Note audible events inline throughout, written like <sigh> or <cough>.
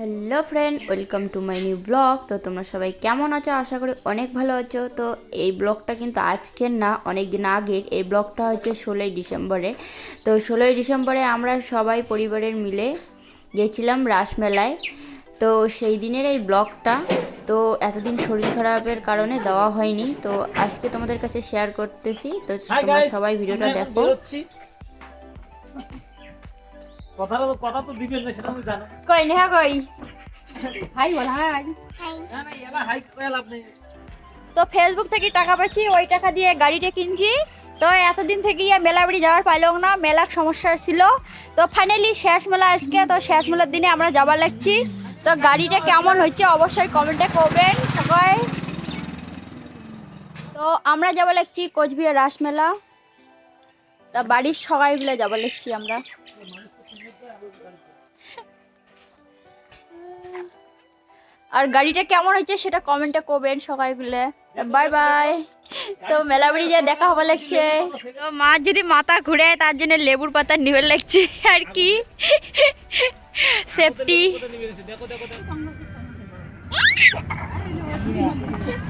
Hello friend welcome to my new blog তো তোমরা সবাই কেমন আছো? আশা করি অনেক ভালো আছো। তো এই ব্লগটা কিন্তু আজকের না অনেক দিন আগের। এই ব্লগটা হচ্ছে ষোলোই ডিসেম্বরে। তো ষোলোই ডিসেম্বরে আমরা সবাই পরিবারের মিলে গেছিলাম রাসমেলায়। তো সেই দিনের এই ব্লগটা তো এতদিন শরীর খারাপের কারণে দেওয়া হয়নি। তো আজকে তোমাদের কাছে শেয়ার করতেছি। তো তোমরা সবাই ভিডিওটা দেখো। কথাটা তো কথা তো দিবেন না সেটা আমি জানো। কই নেহা কই? হাই বল হাই। না না এলা হাই তো ফেসবুক থেকে টাকা পাচ্ছি ওই টাকা দিয়ে গাড়িটা কিনছি। তো এতদিন থেকে ইয়ে মেলা বাড়ি যাওয়ার পাইলাম না মেলার সমস্যা ছিল। তো ফাইনালি শেষ মেলা আজকে তো শেষ মেলার দিনে আমরা যাবার লাগছি। তো গাড়িটা কেমন হচ্ছে অবশ্যই কমেন্টে করবেন সবাই। তো আমরা যাবার লাগছি কোচবিহার রাসমেলা। তা বাড়ির সবাই মিলে যাবার লাগছি আমরা। আর গাড়িটা কেমন হয়েছে সেটা কমেন্টে করবেন সবাই মিলে। বাই বাই তো মেলা বাড়ি যা দেখা হবার লাগছে। তো মার যদি মাথা ঘুরে তার জন্য লেবুর পাতা নিবে লাগছে। আর কি? সেফটি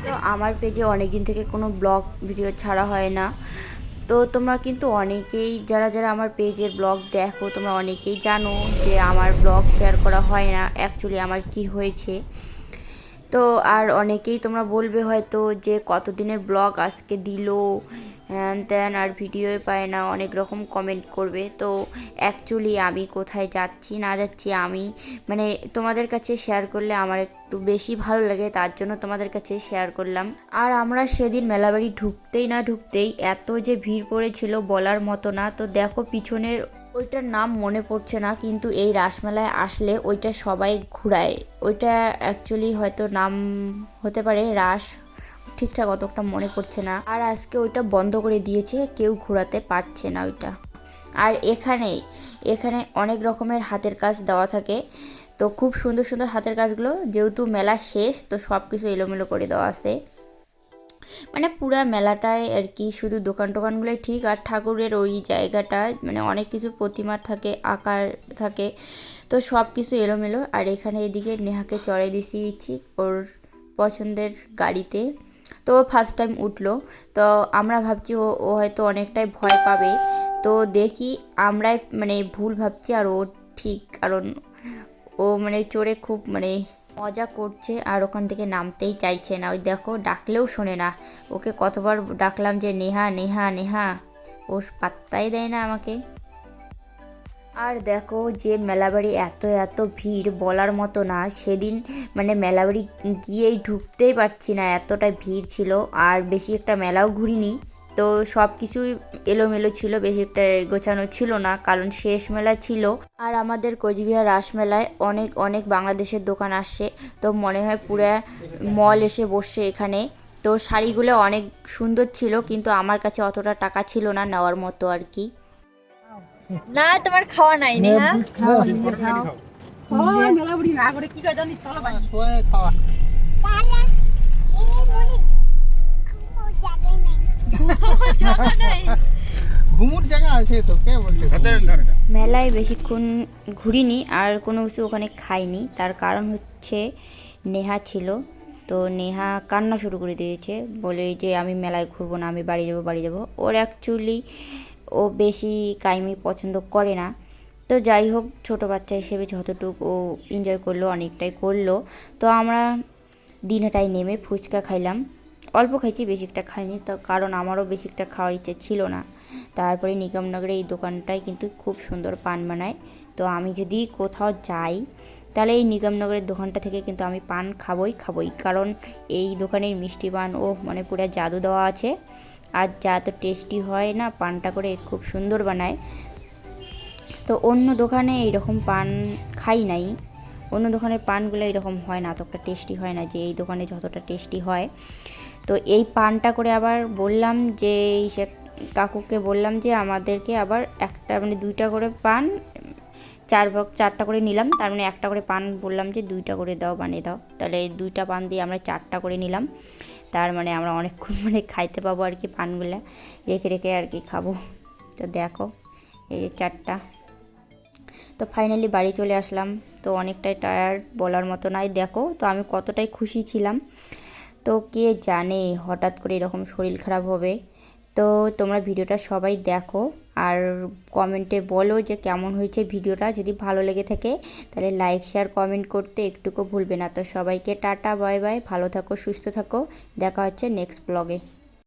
তো আমার পেজে অনেক দিন থেকে কোনো ব্লগ ভিডিও ছাড়া হয় না। তো তোমরা কিন্তু অনেকেই, যারা যারা আমার পেজের ব্লগ দেখো, তোমরা অনেকেই জানো যে আমার ব্লগ শেয়ার করা হয় না অ্যাকচুয়ালি আমার কি হয়েছে। তো আর অনেকেই তোমরা বলবে হয়তো যে কতদিনের ব্লগ আজকে দিল হ্যান ত্যান আর ভিডিওই পায় না, অনেক রকম কমেন্ট করবে। তো অ্যাকচুয়ালি আমি কোথায় যাচ্ছি, না যাচ্ছি আমি মানে তোমাদের কাছে শেয়ার করলে আমার একটু বেশি ভালো লাগে, তার জন্য তোমাদের কাছে শেয়ার করলাম। আর আমরা সেদিন মেলাবাড়ি ঢুকতেই না ঢুকতেই এত যে ভিড় পড়েছিল বলার মতো না, তো দেখো পিছনের ওইটার নাম মনে পড়ছে না, কিন্তু এই রাসমেলায় আসলে ওইটা সবাই ঘুরায়। ওইটা অ্যাকচুয়ালি হয়তো নাম হতে পারে রাস ঠিকঠাক অতটা মনে পড়ছে না। আর আজকে ওইটা বন্ধ করে দিয়েছে, কেউ ঘোরাতে পারছে না ওইটা। আর এখানে এখানে অনেক রকমের হাতের কাজ দেওয়া থাকে। তো খুব সুন্দর সুন্দর হাতের কাজগুলো, যেহেতু মেলা শেষ, তো সব কিছু এলোমেলো করে দেওয়া আছে। মানে পুরা মেলাটায় আর কি, শুধু দোকান টোকানগুলোই ঠিক, আর ঠাকুরের ওই জায়গাটায় মানে অনেক কিছু প্রতিমা থাকে, আকার থাকে, তো সব কিছু এলোমেলো। আর এখানে এদিকে নেহাকে চড়াই দিয়েছি ওর পছন্দের গাড়িতে। তো ফার্স্ট টাইম উঠল। তো আমরা ভাবছি ও ও হয়তো অনেকটাই ভয় পাবে। তো দেখি আমরাই মানে ভুল ভাবছি আর ও ঠিক, কারণ ও মানে চড়ে খুব মানে মজা করছে আর ওখান থেকে নামতেই চাইছে না। ওই দেখো, ডাকলেও শোনে না। ওকে কতবার ডাকলাম যে, নেহা নেহা নেহা। ও পাত্তাই দেয় না আমাকে। আর দেখো যে মেলাবাড়ি এত এত ভিড় বলার মতো না। সেদিন মানে মেলাবাড়ি গিয়েই ঢুকতেই পারছি না, এতটা ভিড় ছিল। আর বেশি একটা মেলাও ঘুরিনি। তো সব কিছুই এলোমেলো ছিল, বেশি একটা গোছানো ছিল না, কারণ শেষ মেলা ছিল। আর আমাদের কোচবিহার রাসমেলায় অনেক অনেক বাংলাদেশের দোকান আসছে তো মনে হয় পুরো মল এসে বসছে এখানে। তো শাড়িগুলো অনেক সুন্দর ছিল, কিন্তু আমার কাছে অতটা টাকা ছিল না নেওয়ার মতো আর কি। না তোমার খাওয়া নাই নেহা। ঘুমুর জায়গা আছে তো কে বলছে মেলায় বেশিক্ষণ ঘুরিনি আর কোনো কিছু ওখানে খাইনি। তার কারণ হচ্ছে নেহা ছিল। তো নেহা কান্না শুরু করে দিয়েছে বলে যে আমি মেলায় ঘুরবো না আমি বাড়ি যাব বাড়ি যাব। ওর অ্যাকচুয়ালি ও বেশি কাইমি পছন্দ করে না। তো যাই হোক, ছোটো বাচ্চা হিসেবে যতটুকু ও এনজয় করল, অনেকটাই করল। তো আমরা দিনটায় নেমে ফুচকা খাইলাম। অল্প খাইছি বেশি একটা খাইনি। তো কারণ আমারও বেশি একটা খাওয়ার ইচ্ছে ছিল না। তারপরে নিগমনগরে এই দোকানটায় কিন্তু খুব সুন্দর পান বানায়। তো আমি যদি কোথাও যাই, তাহলে এই নিগমনগরের দোকানটা থেকে কিন্তু আমি পান খাবই খাবই। কারণ এই দোকানের মিষ্টি পান ও মানে পুরো জাদু দেওয়া আছে। আর যা তো টেস্টি হয় না, পানটা করে খুব সুন্দর বানায়। তো অন্য দোকানে এইরকম পান খাই নাই। অন্য দোকানের পানগুলো এরকম হয় না, অতটা টেস্টি হয় না যে এই দোকানে যতটা টেস্টি হয়। তো এই পানটা করে আবার বললাম যে সে কাকুকে বললাম যে, আমাদেরকে আবার একটা মানে দুইটা করে পান, চার চারটা করে নিলাম। তার মানে একটা করে পান বললাম যে, দুইটা করে দাও, বানিয়ে দাও। তাহলে দুইটা পান দিয়ে আমরা চারটা করে নিলাম। তার মানে আমরা অনেকক্ষণ <laughs> মানে খাইতে পাবো আর কি পানগুলা। রেখে রেখে আর কি খাব। তো দেখো, এই যে চারটা। তো ফাইনালি বাড়ি চলে আসলাম। তো অনেকটাই টায়ার্ড বলার মতো নাই, দেখো। তো আমি কতটাই খুশি ছিলাম। তো কে জানে, হঠাৎ করে এরকম শরীর খারাপ হবে। তো তোমরা ভিডিওটা সবাই দেখো। আর কমেন্টে বলো যে কেমন হয়েছে ভিডিওটা। যদি ভালো লেগে থাকে, তাহলে লাইক শেয়ার কমেন্ট করতে একটুকু ভুলবে না। তো সবাইকে টাটা বাই বাই ভালো থাকো, সুস্থ থাকো। দেখা হচ্ছে নেক্সট ব্লগে